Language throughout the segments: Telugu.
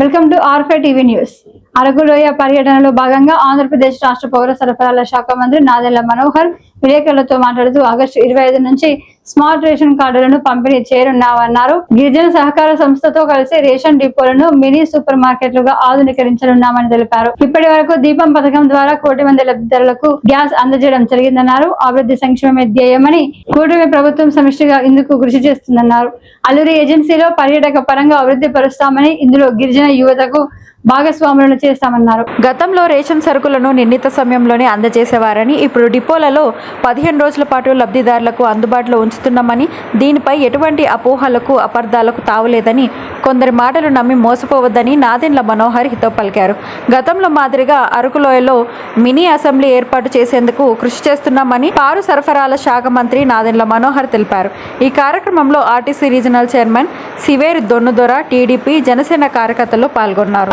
Welcome to RFI TV news. Arakuloya పర్యటనలో భాగంగా ఆంధ్రప్రదేశ్ రాష్ట్ర పౌర సరఫరాల శాఖ మంత్రి నాదెళ్ళ మనోహర్ విలేకరులతో మాట్లాడుతూ ఆగస్టు ఇరవై ఐదు నుంచి స్మార్ట్ రేషన్ కార్డులను పంపిణీ చేయనున్నామన్నారు గిరిజన సహకార సంస్థతో కలిసి రేషన్ డిపోలను మినీ సూపర్ మార్కెట్లుగా ఆధునీకరించనున్నామని తెలిపారు. ఇప్పటి వరకు దీపం పథకం ద్వారా కోటి మంది లబ్ధిదారులకు గ్యాస్ అందజేయడం జరిగిందన్నారు. అభివృద్ధి సంక్షేమమే ధ్యేయమని కూటమి ప్రభుత్వం సమిష్టిగా ఇందుకు కృషి చేస్తుందన్నారు. అల్లూరి ఏజెన్సీలో పర్యాటక పరంగా అభివృద్ధి పరుస్తామని ఇందులో గిరిజన యువతకు భాగస్వాములను చేస్తామన్నారు. గతంలో రేషన్ సరుకులను నిర్ణీత సమయంలోనే అందజేసేవారని ఇప్పుడు డిపోలలో పదిహేను రోజుల పాటు లబ్ధిదారులకు అందుబాటులో ఉంచుతున్నామని దీనిపై ఎటువంటి అపోహలకు అపార్థాలకు తావులేదని కొందరి మాటలు నమ్మి మోసపోవద్దని నాదెండ్ల మనోహర్ హితో పలికారు. గతంలో మాదిరిగా అరకులోయలో మినీ అసెంబ్లీ ఏర్పాటు చేసేందుకు కృషి చేస్తున్నామని పారు సరఫరాల శాఖ మంత్రి నాదెండ్ల మనోహర్ తెలిపారు. ఈ కార్యక్రమంలో RTC regional chairman Siveri Donnudora TDP Janasena కార్యకర్తలు పాల్గొన్నారు.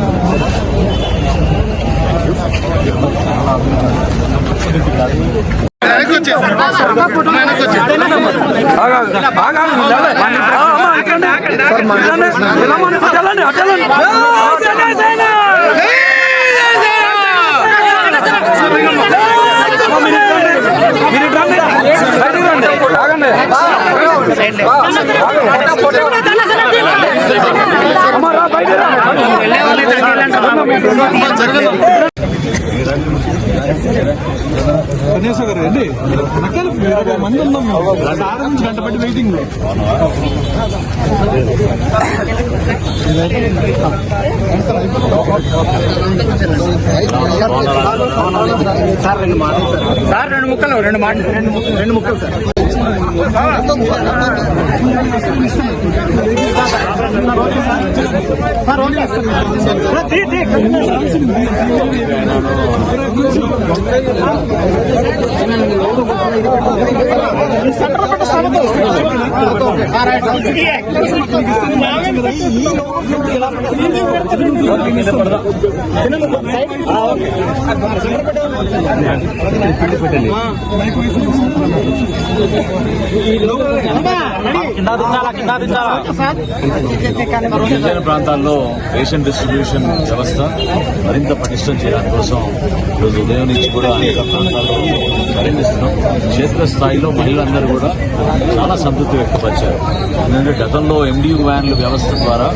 జరగదు. కన్యాస గారు అండి అక్కడ ఇరవై మంది ఉన్నాం మేము. సార్ నుంచి గంట పట్టి వెయిటింగ్లో. సార్ రెండు ముక్కలు రెండు మాటలు రెండు ముక్కలు రెండు ముక్కలు సార్. కింద దించాలా కింద దించాలా? గిరిజన ప్రాంతాల్లో రేషన్ డిస్ట్రిబ్యూషన్ వ్యవస్థ మరింత పటిష్టం చేయడం కోసం ఈరోజు ఉదయం నుంచి కూడా అనేక ప్రాంతాల్లో పరిణిస్తున్నాం క్షేత్రస్థాయిలో మహిళలందరూ కూడా చాలా సంతృప్తి వ్యక్తపరిచారు. ఎందుకంటే గతంలో ఎండియు వ్యాన్ల వ్యవస్థ ద్వారా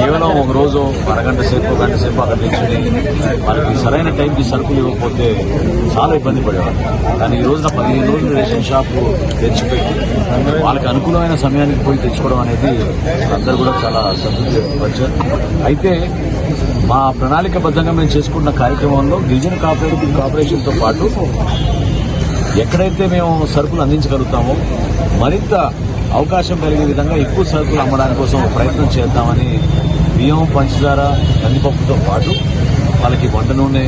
కేవలం ఒక రోజు అరగంట సేపు గంట సేపు అక్కడ నిల్చుని మనకి సరైన టైంకి సరుకులు ఇవ్వకపోతే చాలా ఇబ్బంది పడేవారు కానీ ఈ రోజున పదిహేను రోజులు రేషన్ షాప్ తెచ్చిపెట్టి వాళ్ళకి అనుకూలమైన సమయానికి పోయి తెచ్చుకోవడం అనేది అందరూ కూడా చాలా సంతృప్తి వచ్చారు అయితే మా ప్రణాళికబద్ధంగా మేము చేసుకున్న కార్యక్రమంలో గిరిజన కోఆపరేటివ్ కార్పొరేషన్తో పాటు ఎక్కడైతే మేము సరుకులు అందించగలుగుతామో మరింత అవకాశం కలిగే విధంగా ఎక్కువ సరుకులు అమ్మడానికి కోసం ప్రయత్నం చేద్దామని బియ్యం పంచదార కందిపప్పుతో పాటు వాళ్ళకి వంట నూనె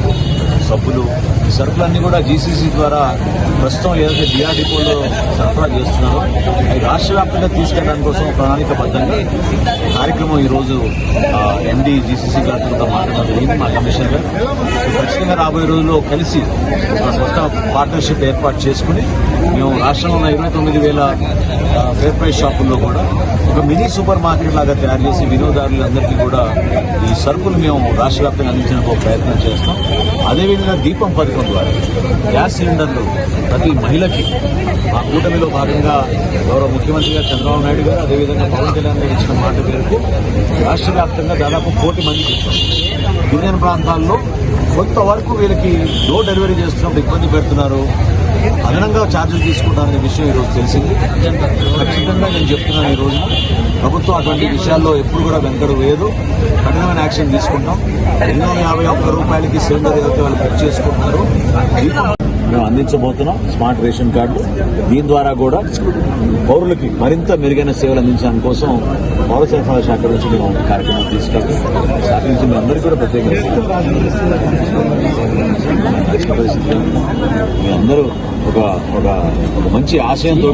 సబ్బులు ఈ సరుకులన్నీ కూడా జీసీసీ ద్వారా ప్రస్తుతం ఏదైతే డిఆర్డిపోలో సరఫరా చేస్తున్నారో అవి రాష్ట్ర వ్యాప్తంగా తీసుకెళ్ళడానికి కోసం ప్రణాళికబద్ధంగా కార్యక్రమం ఈరోజు ఎండి జీసీసీ గారితో మాట్లాడడం జరిగింది మా కమిషనర్ గారు. ఖచ్చితంగా రాబోయే రోజుల్లో కలిసి కొత్త పార్ట్నర్షిప్ ఏర్పాటు చేసుకుని మేము రాష్ట్రంలో ఉన్న ఇరవై తొమ్మిది వేల ఫేర్ ప్రైస్ షాపుల్లో కూడా ఒక మినీ సూపర్ మార్కెట్ లాగా తయారు చేసి వినియోగదారులందరికీ కూడా ఈ సరుకులు మేము రాష్ట్ర వ్యాప్తంగా అందించడానికి ఒక ప్రయత్నం చేస్తాం. అదేవిధంగా దీపం పథకం ద్వారా గ్యాస్ సిలిండర్లు ప్రతి మహిళకి ఆ కూటమిలో భాగంగా గౌరవ ముఖ్యమంత్రి గారు చంద్రబాబు నాయుడు గారు అదేవిధంగా పవన్ కళ్యాణ్ గారు ఇచ్చిన మాట మేరకు రాష్ట్ర వ్యాప్తంగా దాదాపు కోటి మందికి గిరిజన ప్రాంతాల్లో కొంతవరకు వీళ్ళకి డోర్ డెలివరీ చేస్తున్నప్పుడు ఇబ్బంది పెడుతున్నారు. అదనంగా ఛార్జీలు తీసుకుంటారనే విషయం ఈరోజు తెలిసింది. ఖచ్చితంగా నేను చెప్తున్నాను ఈ రోజు. ప్రభుత్వం అటువంటి విషయాల్లో ఎప్పుడు కూడా వెనకడు వేయదు. కఠినమైన యాక్షన్ తీసుకుంటాం. ఎన్నో యాభై ఒక్క రూపాయలకి సిలిండర్ ఏదైతే వాళ్ళు బుక్ చేసుకుంటున్నారు మేము అందించబోతున్నాం. Smart ration card. దీని ద్వారా కూడా పౌరులకి మరింత మెరుగైన సేవలు అందించడం కోసం పౌర సరఫరా శాఖ నుంచి మేము కార్యక్రమం తీసుకెళ్తాం. సహకరించి మీ అందరికీ కూడా ప్రత్యేకంగా మీ అందరూ ఒక ఒక ఒక మంచి ఆశయంతో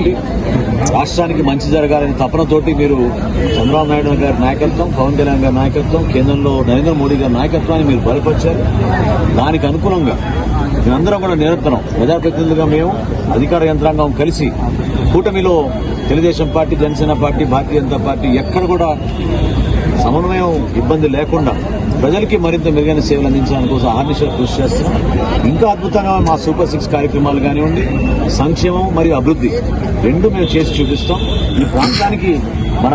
రాష్ట్రానికి మంచి జరగాలని తపనతోటి మీరు చంద్రబాబు నాయుడు గారి నాయకత్వం పవన్ కళ్యాణ్ గారి నాయకత్వం కేంద్రంలో నరేంద్ర మోడీ గారి నాయకత్వాన్ని మీరు బలపరిచారు. దానికి అనుగుణంగా మేమందరం కూడా నిరంతరం ప్రజాప్రతినిధులుగా మేము అధికార యంత్రాంగం కలిసి కూటమిలో Telugu Desam party Janasena party Bharatiya Janata party ఎక్కడ కూడా సమన్వయం ఇబ్బంది లేకుండా ప్రజలకి మరింత మెరుగైన సేవలు అందించడానికి కోసం ఆర్నిషలు కృషి చేస్తున్నాం. ఇంకా అద్భుతంగా మా సూపర్ సిక్స్ కార్యక్రమాలు కానివ్వండి సంక్షేమం మరియు అభివృద్ధి రెండు మేము చేసి చూపిస్తాం. ఈ ప్రాంతానికి మన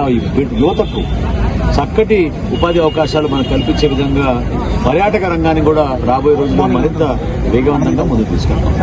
యువతకు చక్కటి ఉపాధి అవకాశాలు మనం కల్పించే విధంగా పర్యాటక రంగాన్ని కూడా రాబోయే రోజుల్లో మరింత వేగవంతంగా ముందుకు తీసుకెళ్తాం.